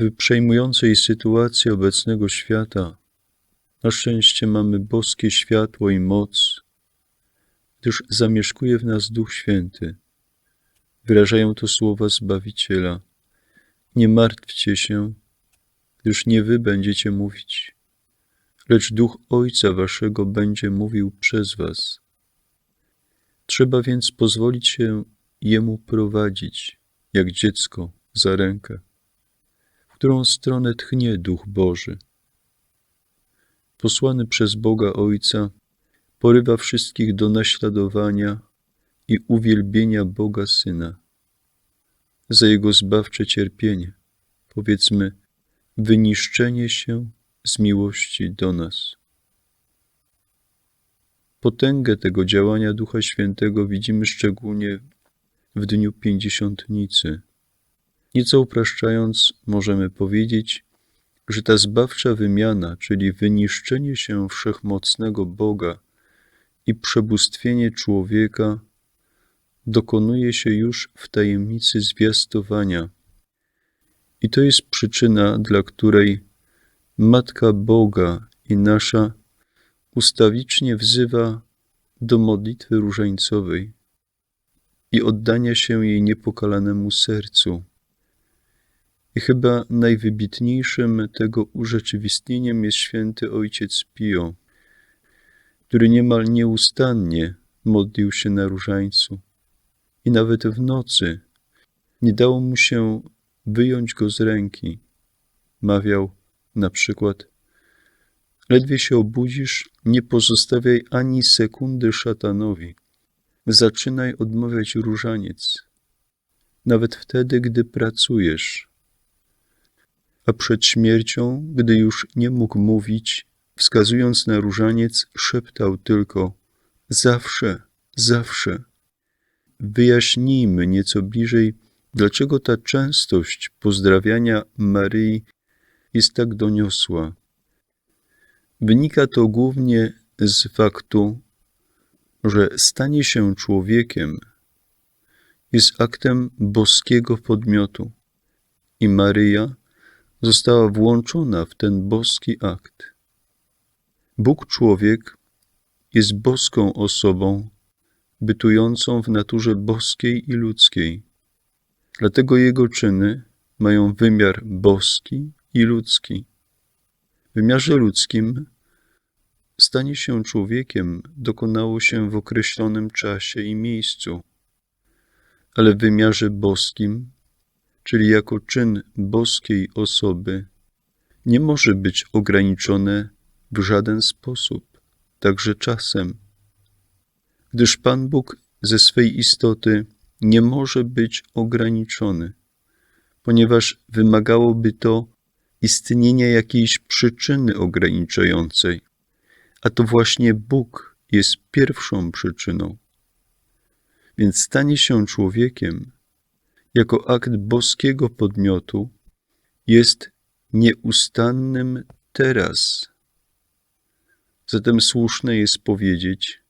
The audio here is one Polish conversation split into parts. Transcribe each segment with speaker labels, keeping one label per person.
Speaker 1: W przejmującej sytuacji obecnego świata na szczęście mamy boskie światło i moc, gdyż zamieszkuje w nas Duch Święty. Wyrażają to słowa Zbawiciela. Nie martwcie się, gdyż nie wy będziecie mówić, lecz Duch Ojca Waszego będzie mówił przez Was. Trzeba więc pozwolić się Jemu prowadzić, jak dziecko, za rękę, którą stronę tchnie Duch Boży. Posłany przez Boga Ojca, porywa wszystkich do naśladowania i uwielbienia Boga Syna za Jego zbawcze cierpienie, powiedzmy, wyniszczenie się z miłości do nas. Potęgę tego działania Ducha Świętego widzimy szczególnie w dniu Pięćdziesiątnicy. Nieco upraszczając, możemy powiedzieć, że ta zbawcza wymiana, czyli wyniszczenie się wszechmocnego Boga i przebóstwienie człowieka, dokonuje się już w tajemnicy zwiastowania. I to jest przyczyna, dla której Matka Boga i nasza ustawicznie wzywa do modlitwy różańcowej i oddania się jej niepokalanemu sercu. I chyba najwybitniejszym tego urzeczywistnieniem jest święty ojciec Pio, który niemal nieustannie modlił się na różańcu i nawet w nocy nie dało mu się wyjąć go z ręki. Mawiał na przykład: Ledwie się obudzisz, nie pozostawiaj ani sekundy szatanowi. Zaczynaj odmawiać różaniec, nawet wtedy, gdy pracujesz. A przed śmiercią, gdy już nie mógł mówić, wskazując na różaniec, szeptał tylko: Zawsze, zawsze. Wyjaśnijmy nieco bliżej, dlaczego ta częstość pozdrawiania Maryi jest tak doniosła. Wynika to głównie z faktu, że stanie się człowiekiem jest aktem boskiego podmiotu i Maryja została włączona w ten boski akt. Bóg człowiek jest boską osobą, bytującą w naturze boskiej i ludzkiej. Dlatego jego czyny mają wymiar boski i ludzki. W wymiarze ludzkim stanie się człowiekiem dokonało się w określonym czasie i miejscu, ale w wymiarze boskim, czyli jako czyn boskiej osoby, nie może być ograniczone w żaden sposób, także czasem gdyż Pan Bóg ze swej istoty nie może być ograniczony, ponieważ wymagałoby to istnienia jakiejś przyczyny ograniczającej, a to właśnie Bóg jest pierwszą przyczyną. Więc stanie się człowiekiem jako akt boskiego podmiotu jest nieustannym teraz. Zatem słuszne jest powiedzieć,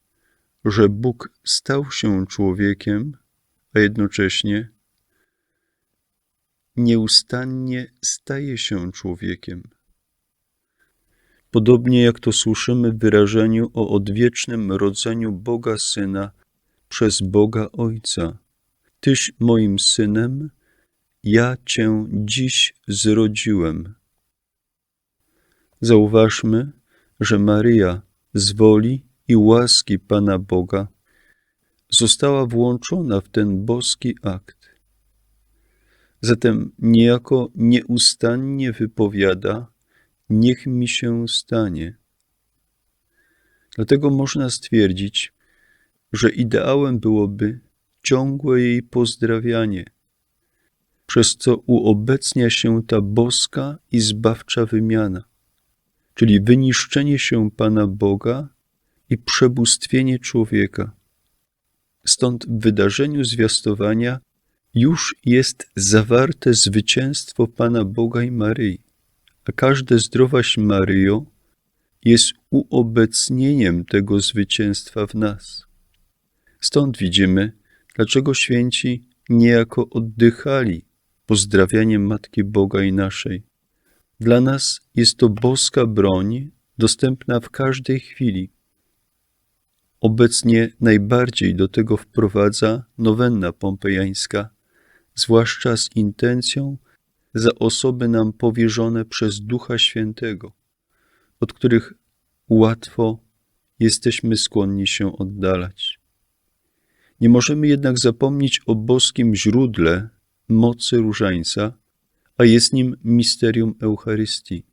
Speaker 1: że Bóg stał się człowiekiem, a jednocześnie nieustannie staje się człowiekiem. Podobnie jak to słyszymy w wyrażeniu o odwiecznym rodzeniu Boga Syna przez Boga Ojca. Tyś moim synem, ja Cię dziś zrodziłem. Zauważmy, że Maryja z woli i łaski Pana Boga została włączona w ten boski akt. Zatem niejako nieustannie wypowiada: Niech mi się stanie. Dlatego można stwierdzić, że ideałem byłoby ciągłe jej pozdrawianie, przez co uobecnia się ta boska i zbawcza wymiana, czyli wyniszczenie się Pana Boga i przebóstwienie człowieka. Stąd w wydarzeniu zwiastowania już jest zawarte zwycięstwo Pana Boga i Maryi, a każde zdrowaś Maryjo jest uobecnieniem tego zwycięstwa w nas. Stąd widzimy, dlaczego święci niejako oddychali pozdrawianiem Matki Boga i naszej. Dla nas jest to boska broń, dostępna w każdej chwili. Obecnie najbardziej do tego wprowadza nowenna pompejańska, zwłaszcza z intencją za osoby nam powierzone przez Ducha Świętego, od których łatwo jesteśmy skłonni się oddalać. Nie możemy jednak zapomnieć o boskim źródle mocy różańca, a jest nim misterium Eucharystii,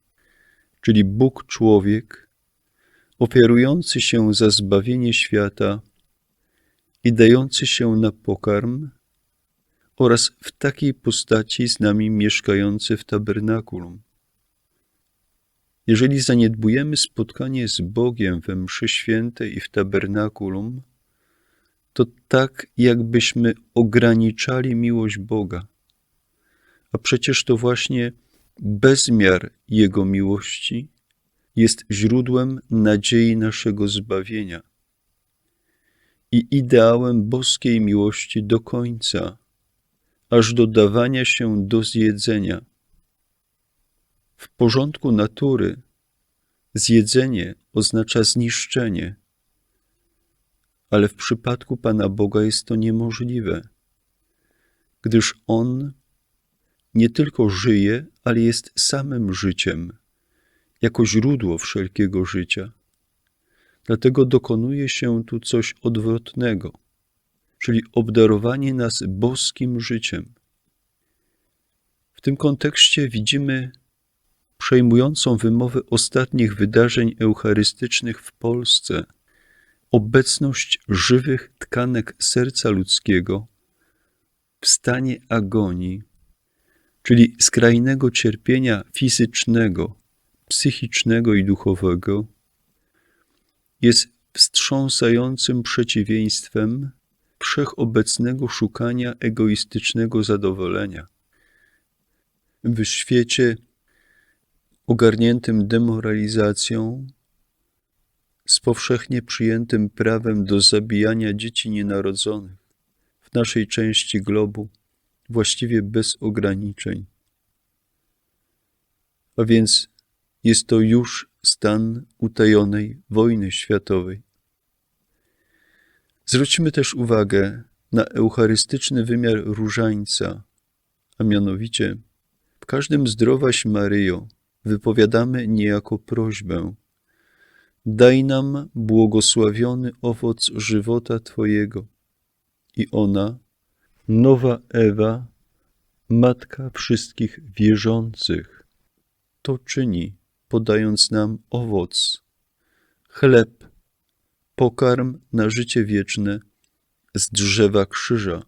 Speaker 1: czyli Bóg człowiek, ofiarujący się za zbawienie świata i dający się na pokarm oraz w takiej postaci z nami mieszkający w tabernakulum. Jeżeli zaniedbujemy spotkanie z Bogiem we mszy świętej i w tabernakulum, to tak jakbyśmy ograniczali miłość Boga. A przecież to właśnie bezmiar Jego miłości jest źródłem nadziei naszego zbawienia i ideałem boskiej miłości do końca, aż do dawania się do zjedzenia. W porządku natury zjedzenie oznacza zniszczenie, ale w przypadku Pana Boga jest to niemożliwe, gdyż On nie tylko żyje, ale jest samym życiem, jako źródło wszelkiego życia. Dlatego dokonuje się tu coś odwrotnego, czyli obdarowanie nas boskim życiem. W tym kontekście widzimy przejmującą wymowę ostatnich wydarzeń eucharystycznych w Polsce, obecność żywych tkanek serca ludzkiego w stanie agonii, czyli skrajnego cierpienia fizycznego, psychicznego i duchowego, jest wstrząsającym przeciwieństwem wszechobecnego szukania egoistycznego zadowolenia. W świecie ogarniętym demoralizacją, z powszechnie przyjętym prawem do zabijania dzieci nienarodzonych w naszej części globu, właściwie bez ograniczeń. A więc jest to już stan utajonej wojny światowej. Zwróćmy też uwagę na eucharystyczny wymiar różańca, a mianowicie w każdym zdrowaś Maryjo wypowiadamy niejako prośbę Daj nam błogosławiony owoc żywota Twojego. I ona, nowa Ewa, matka wszystkich wierzących, to czyni, podając nam owoc, chleb, pokarm na życie wieczne z drzewa krzyża.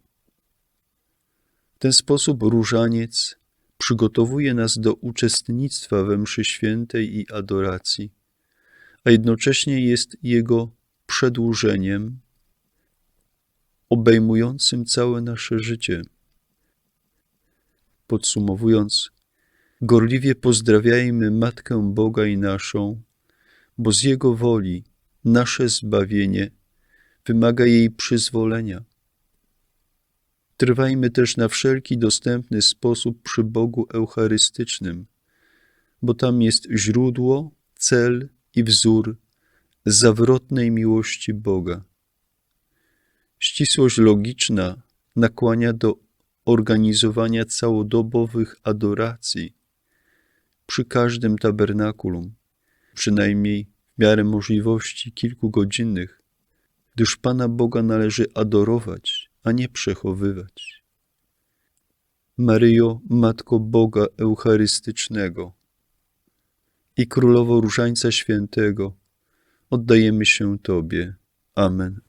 Speaker 1: W ten sposób różaniec przygotowuje nas do uczestnictwa we mszy świętej i adoracji, a jednocześnie jest jego przedłużeniem obejmującym całe nasze życie. Podsumowując, gorliwie pozdrawiajmy Matkę Boga i naszą, bo z Jego woli nasze zbawienie wymaga jej przyzwolenia. Trwajmy też na wszelki dostępny sposób przy Bogu Eucharystycznym, bo tam jest źródło, cel i wzór zawrotnej miłości Boga. Ścisłość logiczna nakłania do organizowania całodobowych adoracji przy każdym tabernakulum, przynajmniej w miarę możliwości kilkugodzinnych, gdyż Pana Boga należy adorować, a nie przechowywać. Maryjo, Matko Boga Eucharystycznego i Królowo Różańca Świętego, oddajemy się Tobie. Amen.